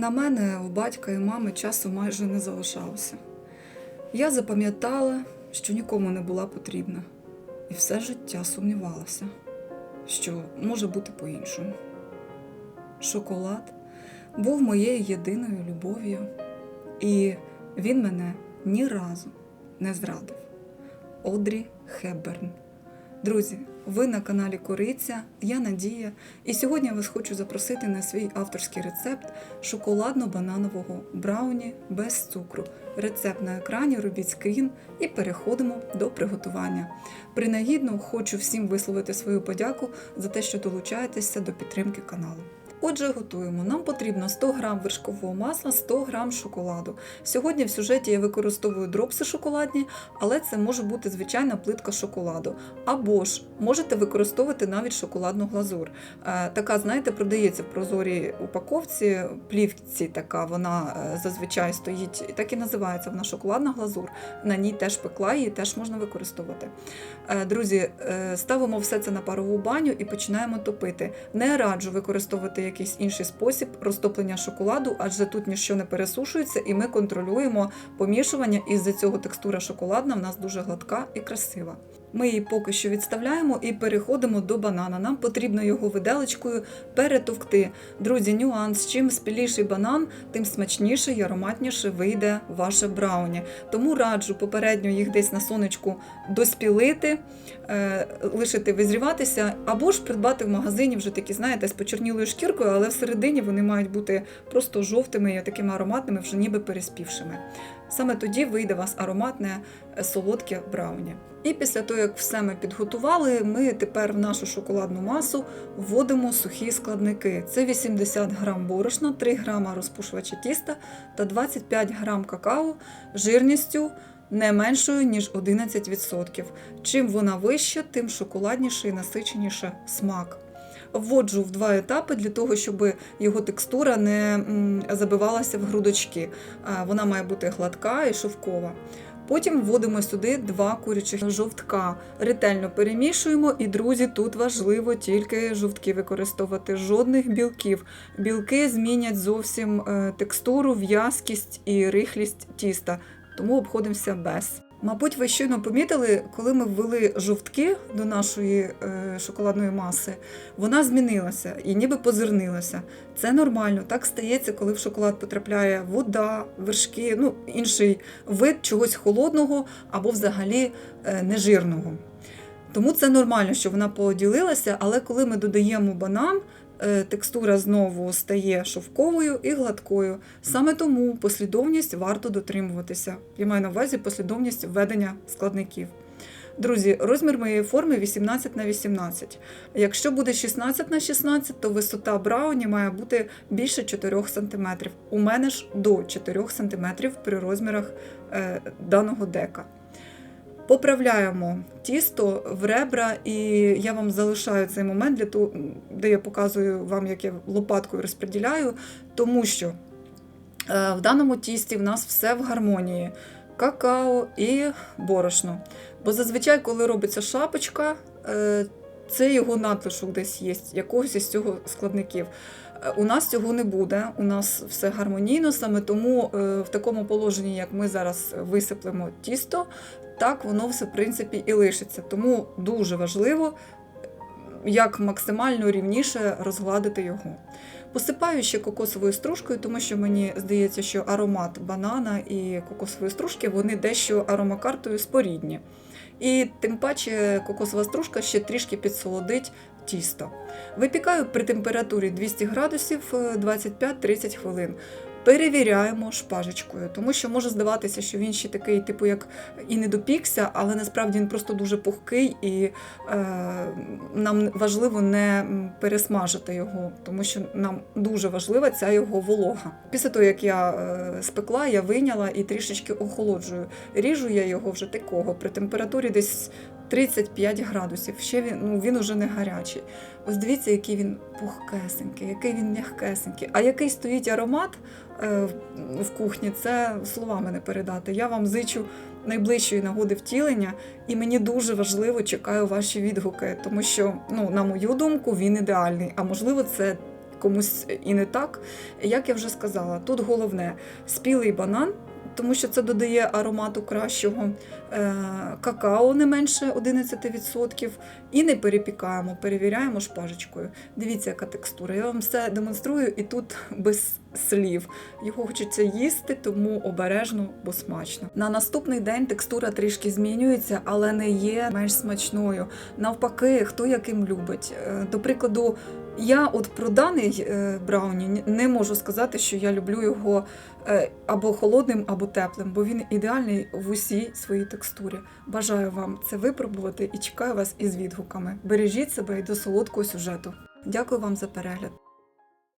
на мене у батька і мами часу майже не залишалося. Я запам'ятала, що нікому не була потрібна, і все життя сумнівалася, що може бути по-іншому. Шоколад був моєю єдиною любов'ю, і він мене ні разу не зрадив. Одрі Хепберн. Друзі, ви на каналі Кориця, я Надія, і сьогодні я вас хочу запросити на свій авторський рецепт шоколадно-бананового брауні без цукру. Рецепт на екрані, робіть скрін і переходимо до приготування. Принагідно хочу всім висловити свою подяку за те, що долучаєтеся до підтримки каналу. Отже, готуємо. Нам потрібно 100 г вершкового масла, 100 г шоколаду. Сьогодні в сюжеті я використовую дропси шоколадні, але це може бути звичайна плитка шоколаду. Або ж можете використовувати навіть шоколадну глазур. Е, така, знаєте, продається в прозорій упаковці, плівці така, вона е, зазвичай стоїть, так і називається вона шоколадна глазур. На ній теж пекла, її теж можна використовувати. Е, Друзі, ставимо все це на парову баню і починаємо топити. Не раджу використовувати якийсь інший спосіб розтоплення шоколаду, адже тут нічого не пересушується, і ми контролюємо помішування. І з-за цього текстура шоколадна в нас дуже гладка і красива. Ми її поки що відставляємо і переходимо до банана. Нам потрібно його виделечкою перетовкти. Друзі, нюанс: чим спіліший банан, тим смачніше і ароматніше вийде ваше брауні. Тому раджу попередньо їх десь на сонечку доспілити, е, лишити визріватися, або ж придбати в магазині вже такі, знаєте, з почернілою шкіркою, але всередині вони мають бути просто жовтими і такими ароматними, вже ніби переспівшими. Саме тоді вийде у вас ароматне е, солодке брауні. І після того, як все ми підготували, ми тепер в нашу шоколадну масу вводимо сухі складники. Це 80 грам борошна, 3 грама розпушувача тіста та 25 грам какао жирністю не меншою, ніж 11%. Чим вона вища, тим шоколадніше і насиченіше смак. Вводжу в два етапи для того, щоб його текстура не забивалася в грудочки. Вона має бути гладка і шовкова. Потім вводимо сюди два курячих жовтка. Ретельно перемішуємо, і друзі, тут важливо тільки жовтки використовувати, жодних білків. Білки змінять зовсім е, текстуру, в'язкість і рихлість тіста, тому обходимося без. Мабуть, ви щойно помітили, коли ми ввели жовтки до нашої е, шоколадної маси, вона змінилася і ніби позирнилася. Це нормально. Так стається, коли в шоколад потрапляє вода, вершки, ну інший вид чогось холодного або взагалі е, нежирного. Тому це нормально, що вона поділилася, але коли ми додаємо банан, текстура знову стає шовковою і гладкою. Саме тому послідовність варто дотримуватися. Я маю на увазі послідовність введення складників. Друзі, розмір моєї форми 18 на 18. Якщо буде 16 на 16, то висота брауні має бути більше 4 см. У мене ж до 4 см при розмірах е, даного дека. Поправляємо тісто в ребра, і я вам залишаю цей момент, для того, де я показую вам, як я лопаткою розподіляю, тому що е, в даному тісті в нас все в гармонії: какао і борошно. Бо зазвичай, коли робиться шапочка, е, це його надлишок десь є, якогось із цього складників. У нас цього не буде, у нас все гармонійно, саме тому е, в такому положенні, як ми зараз висиплемо тісто, так воно все в принципі і лишиться. Тому дуже важливо як максимально рівніше розгладити його. Посипаю ще кокосовою стружкою, тому що мені здається, що аромат банана і кокосової стружки вони дещо аромакартою спорідні. І тим паче кокосова стружка ще трішки підсолодить тісто. Випікаю при температурі 200 градусів е, 25-30 хвилин. Перевіряємо шпажечкою, тому що може здаватися, що він ще такий, типу, як і не допікся, але насправді він просто дуже пухкий, і е, нам важливо не пересмажити його, тому що нам дуже важлива ця його волога. Після того, як я е, спекла, я вийняла і трішечки охолоджую. Ріжу я його вже такого при температурі десь 35 градусів. Ще він ну він уже не гарячий. Ось дивіться, який він пухкесенький, який він м'якесенький. А який стоїть аромат е, в кухні, це словами не передати. Я вам зичу найближчої нагоди втілення, і мені дуже важливо чекаю ваші відгуки, тому що, ну, на мою думку, він ідеальний. А можливо, це комусь і не так. Як я вже сказала, тут головне спілий банан, тому що це додає аромату кращого, е, какао не менше 11%, і не перепікаємо, перевіряємо шпажечкою. Дивіться, яка текстура. Я вам все демонструю, і тут без слів. Його хочеться їсти, тому обережно, бо смачно. На наступний день текстура трішки змінюється, але не є менш смачною. Навпаки, хто яким любить. Е, До прикладу, я от про даний е, брауні не можу сказати, що я люблю його е, або холодним, або теплим, бо він ідеальний в усій своїй текстурі. Бажаю вам це випробувати і чекаю вас із відгуками. Бережіть себе і до солодкого сюжету. Дякую вам за перегляд.